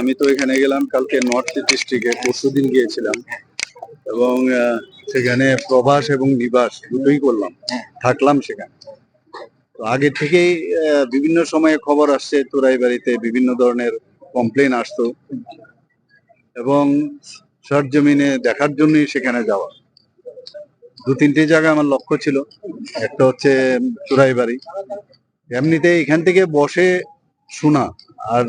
আমি তো এখানে গেলাম কালকে নর্থ ডিস্ট্রিক্টে পরশুদিন গিয়েছিলাম। এবং সেখানে প্রবাস এবং নিবাস দুটোই করলাম। থাকলাম সেখানে। তো আগে থেকেই বিভিন্ন সময়ে খবর আসছে তোরাই বাড়িতে বিভিন্ন ধরনের কমপ্লেন আসতো। এবং সরজমিনে দেখার জন্যই সেখানে যাওয়া। দু তিনটে জায়গা আমার লক্ষ্য ছিল। একটা হচ্ছে চুরাই বাড়ি। এমনিতে এখান থেকে বসে শোনা আর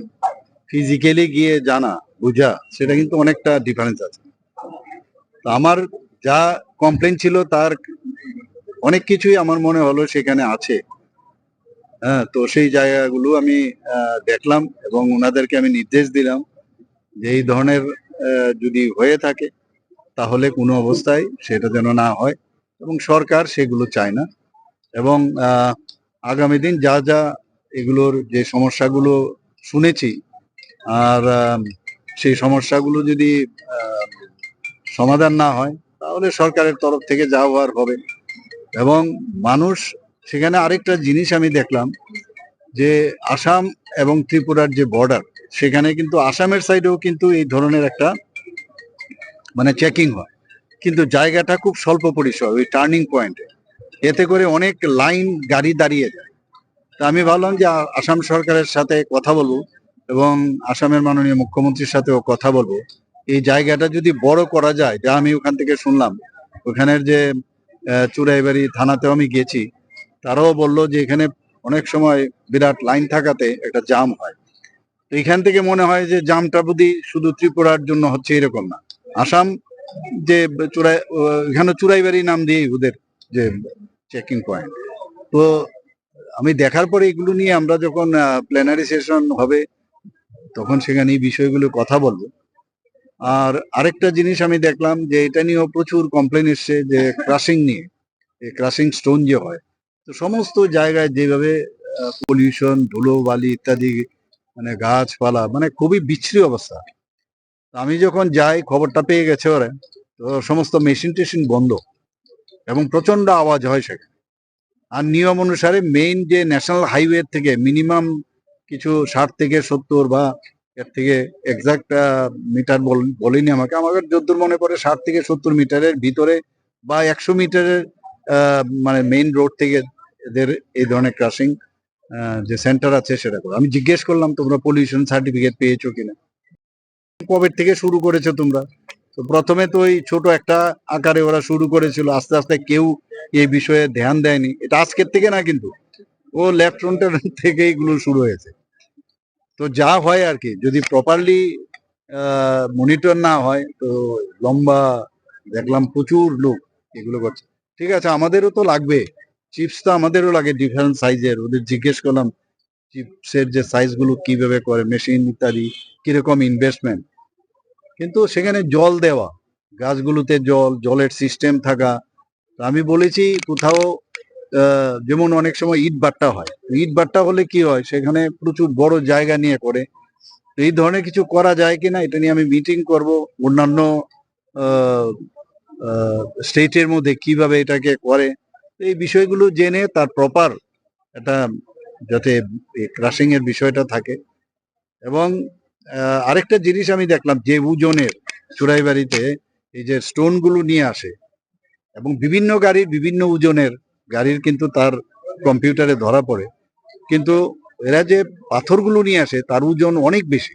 ফিজিক্যালি গিয়ে জানা, বোঝা, সেটা কিন্তু অনেকটা ডিফারেন্স আছে। আমার যা কমপ্লেন ছিল তার অনেক কিছুই আমার মনে হলো সেখানে আছে। হ্যাঁ তো সেই জায়গাগুলো আমি দেখলাম এবং ওনাদেরকে আমি নির্দেশ দিলাম যে এই ধরনের যদি হয়ে থাকে, তাহলে কোনো অবস্থায় সেটা যেন না হয় এবং সরকার সেগুলো চায় না। এবং আগামী দিন যা যা এগুলোর যে সমস্যাগুলো শুনেছি আর সেই সমস্যাগুলো যদি সমাধান না হয়, তাহলে সরকারের তরফ থেকে যা হওয়ার হবে। এবং মানুষ, সেখানে আরেকটা জিনিস আমি দেখলাম, যে আসাম এবং ত্রিপুরার যে বর্ডার সেখানে কিন্তু আসামের সাইডেও কিন্তু এই ধরনের একটা মানে চেকিং হয়। কিন্তু জায়গাটা খুব স্বল্প পরিসর, ওই টার্নিং পয়েন্টে এতে করে অনেক লাইন গাড়ি দাঁড়িয়ে যায়। তা আমি ভাবলাম যে আসাম সরকারের সাথে কথা বলব। এবং আসামের মাননীয় মুখ্যমন্ত্রীর সাথেও কথা বলব। এই জায়গাটা যদি বড় করা যায়, যা আমি ওখান থেকে শুনলাম, ওখানের যে চুরাইবাড়ি থানাতেও আমি গেছি, তারাও বলল যে এখানে অনেক সময় বিরাট লাইন থাকাতে একটা জাম হয়। তো এখান থেকে মনে হয় যে জামটা বুঝি শুধু ত্রিপুরার জন্য হচ্ছে এরকম না। আসাম যে চুরাই এখানে চুরাইবাড়ি নাম দিয়েই ওদের যে চেকিং পয়েন্ট তো আমি দেখার পরে এগুলো নিয়ে আমরা যখন প্ল্যানারি সেশন হবে তখন সেখানে এই বিষয়গুলো কথা বলব। আর আরেকটা জিনিস আমি দেখলাম যে এটা নিয়েও প্রচুর কমপ্লেন এসছে যে ক্রাশিং নিয়ে ক্রাশিং স্টোন যে হয়। তো সমস্ত জায়গায় যেভাবে পলিউশন ধুলো বালি ইত্যাদি মানে গাছপালা মানে খুবই বিচ্ছিরি অবস্থা। আমি যখন যাই, খবরটা পেয়ে গেছে ওরা, তো সমস্ত মেশিন টেশিন বন্ধ এবং প্রচণ্ড আওয়াজ হয় সেখানে। আর নিয়ম অনুসারে মেইন যে ন্যাশনাল হাইওয়ে থেকে মিনিমাম কিছু ষাট থেকে সত্তর বা এর থেকে এক্সাক্ট মিটার বলিনি আমাকে। আমাকে যদ্দূর মনে পড়ে ষাট থেকে সত্তর মিটারের ভিতরে বা একশো মিটারের মানে মেইন রোড থেকে এদের এই ধরনের ক্রাসিং যে সেন্টার আছে সেটা করে। আমি জিজ্ঞেস করলাম, তোমরা পলিউশন সার্টিফিকেট পেয়েছ কিনা? কবে থেকে শুরু করেছ তোমরা? তো প্রথমে তো ওই ছোট একটা আকারে ওরা শুরু করেছিল। আস্তে আস্তে কেউ এই বিষয়ে ধ্যান দেয়নি। এটা আজকের থেকে না কিন্তু, ও লেফট ফ্রন্টের থেকে এগুলো শুরু হয়েছে। তো যা হয় আর কি, যদি প্রপারলি মনিটর না হয়, তো লম্বা দেখলাম প্রচুর লোক এগুলো করছে। ঠিক আছে, আমাদেরও তো লাগবে। চিপস তো আমাদেরও লাগে ডিফারেন্ট সাইজের ওদের জিজ্ঞেস করলাম চিপসের যে সাইজগুলো কীভাবে করে মেশিন ইত্যাদি, কীরকম ইনভেস্টমেন্ট কিন্তু সেখানে জল দেওয়া, গাছগুলোতে জল, জলের সিস্টেম থাকা। আমি বলেছি, কোথাও যেমন অনেক সময় ইট বাট্টা হয়। ইট বাট্টা হলে কি হয়? সেখানে প্রচুর বড় জায়গা নিয়ে করে। এই ধরনের কিছু করা যায় কিনা, এটা নিয়ে আমি মিটিং করব। অন্যান্য স্টেটের মধ্যে কীভাবে এটাকে করে, এই বিষয়গুলো জেনে তার প্রপার একটা যাতে ক্রাশিং এর বিষয়টা থাকে। এবং আরেকটা জিনিস আমি দেখলাম যে ওজনের চুরাইবাড়িতে এই যে স্টোনগুলো নিয়ে আসে, এবং বিভিন্ন গাড়ির বিভিন্ন ওজনের গাড়ির কিন্তু তার কম্পিউটারে ধরা পড়ে। কিন্তু এরা যে পাথরগুলো নিয়ে আসে, তার ওজন অনেক বেশি।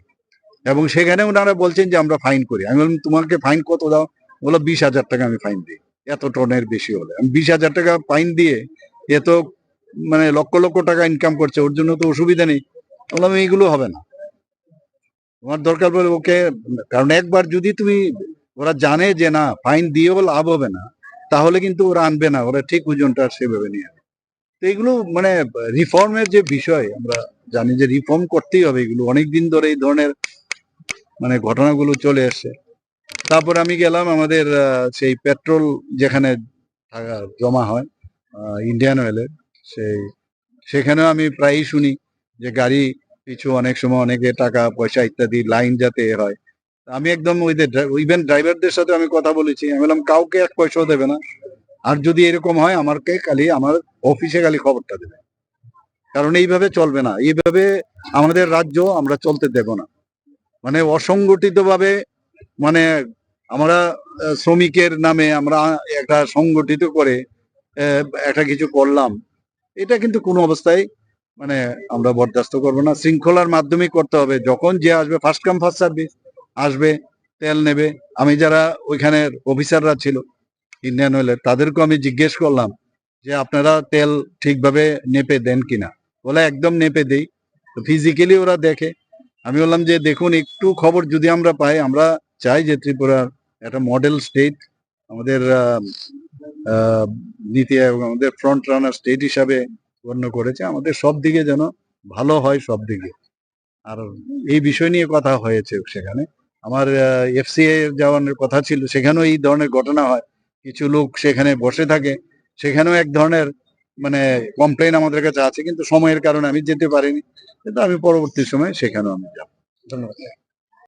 এবং সেখানে ওনারা বলছেন যে, আমরা ফাইন করি। আমি বললাম, তোমাকে ফাইন কত দাও? বলো বিশ হাজার টাকা আমি ফাইন দিই। এত টনের বেশি হলে। আমি বিশ হাজার টাকা ফাইন দিয়ে এ তো মানে লক্ষ লক্ষ টাকা ইনকাম করছে, ওর জন্য তো অসুবিধা নেই। বললাম, এইগুলো হবে না। তোমার দরকার পড়লে ওকে, কারণ একবার যদি তুমি, ওরা জানে যে না ফাইন দিয়েও লাভ হবে না তাহলে কিন্তু ওরা আনবে না, ওরা ঠিক ওজনটা সেভাবে নিয়ে তো এগুলো মানে রিফর্মের যে বিষয়, আমরা জানি যে রিফর্ম করতেই হবে এগুলো। অনেক দিন ধরে এই ধরনের মানে ঘটনাগুলো চলে আসছে তারপর আমি গেলাম আমাদের সেই পেট্রোল যেখানে জমা হয় ইন্ডিয়ান অয়েলের সেই, সেখানেও আমি প্রায়ই শুনি যে গাড়ি পিছু অনেক সময় অনেকে টাকা পয়সা ইত্যাদি লাইন যাতে হয় আমি একদম ওই ইভেন ড্রাইভারদের সাথে আমি কথা বলেছি। আমি বললাম, কাউকে এক পয়সাও দেবে না। আর যদি এরকম হয় আমাকে খালি আমার অফিসে খালি খবরটা দেবে। কারণ এইভাবে চলবে না। এইভাবে আমাদের রাজ্য আমরা চলতে দেব না। মানে অসংগঠিত ভাবে মানে আমরা শ্রমিকের নামে আমরা একটা সংগঠিত করে একটা কিছু করলাম। এটা কিন্তু কোনো অবস্থায় মানে আমরা বরদাস্ত করব না। শৃঙ্খলার মাধ্যমে করতে হবে। যখন যে আসবে ফার্স্ট কাম ফার্স্ট সার্ভিস আসবে, তেল নেবে। আমি যারা ওইখানের অফিসাররা ছিল ইন্ডিয়ান অয়েলের তাদেরকেও আমি জিজ্ঞেস করলাম যে আপনারা তেল ঠিকভাবে নেপে দেন কিনা? বলে একদম নেপে দেই। তো ফিজিক্যালি ওরা দেখে। আমি বললাম যে, দেখুন, একটু খবর যদি আমরা পাই, আমরা চাই যে ত্রিপুরার একটা মডেল স্টেট আমাদের নীতি আয়োগ আমাদের ফ্রন্ট রানার স্টেট হিসাবে গণ্য করেছে। আমাদের সব দিকে যেন ভালো হয়, সব দিকে। আর এই বিষয় নিয়ে কথা হয়েছে সেখানে। আমার এফসিএ যাওয়ানোর কথা ছিল, সেখানেও এই ধরনের ঘটনা হয়। কিছু লোক সেখানে বসে থাকে, সেখানেও এক ধরনের মানে কমপ্লেন আমাদের কাছে আছে, কিন্তু সময়ের কারণে আমি যেতে পারিনি। কিন্তু আমি পরবর্তী সময় সেখানেও আমি যাব। ধন্যবাদ।